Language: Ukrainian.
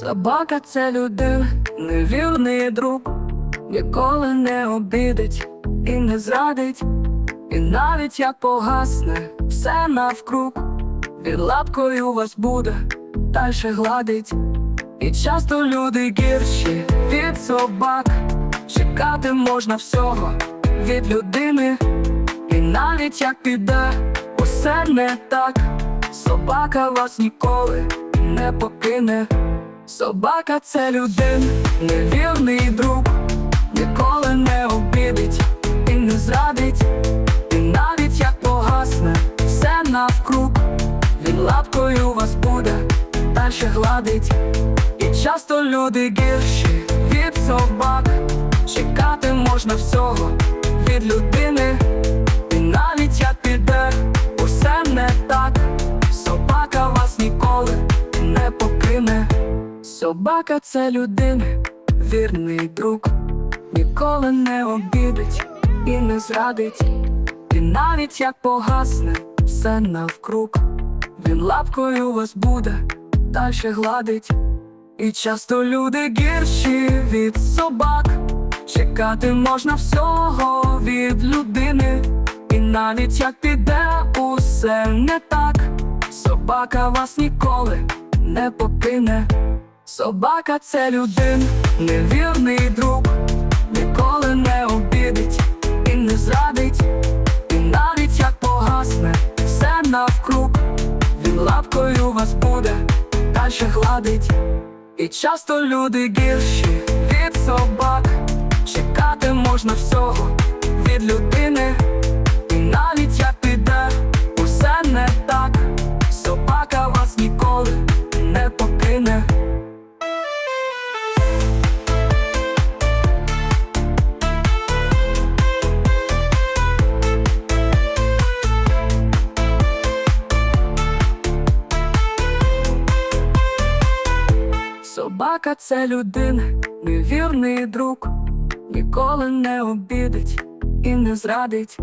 Собака це людина, невірний друг, ніколи не обідить і не зрадить, і навіть як погасне все навкруг, він лапкою вас буде дальше гладить. І часто люди гірші від собак, чекати можна всього від людини, і навіть як піде, усе не так, собака вас ніколи не покине. Собака це людина, невірний друг, ніколи не обідить і не зрадить, і навіть як погасне все навкруг, він лапкою вас буде дальше гладить. І часто люди гірші від собак, чекати можна всього від людини, і навіть як піде, Собака це людина, вірний друг, ніколи не обідить і не зрадить, і навіть як погасне все навкруг, він лапкою вас буде дальше гладить. І часто люди гірші від собак, чекати можна всього від людини, і навіть як піде усе не так, собака вас ніколи не покине. Собака це людина, невірний друг, ніколи не обідить і не зрадить, і навіть як погасне все навкруг, він лапкою вас буде дальше гладить. І часто люди гірші від собак, чекати можна всього від людини, і навіть як піде, усе не так, собака вас ніколи не покине. Собака це людина, невірний друг, ніколи не обідить і не зрадить.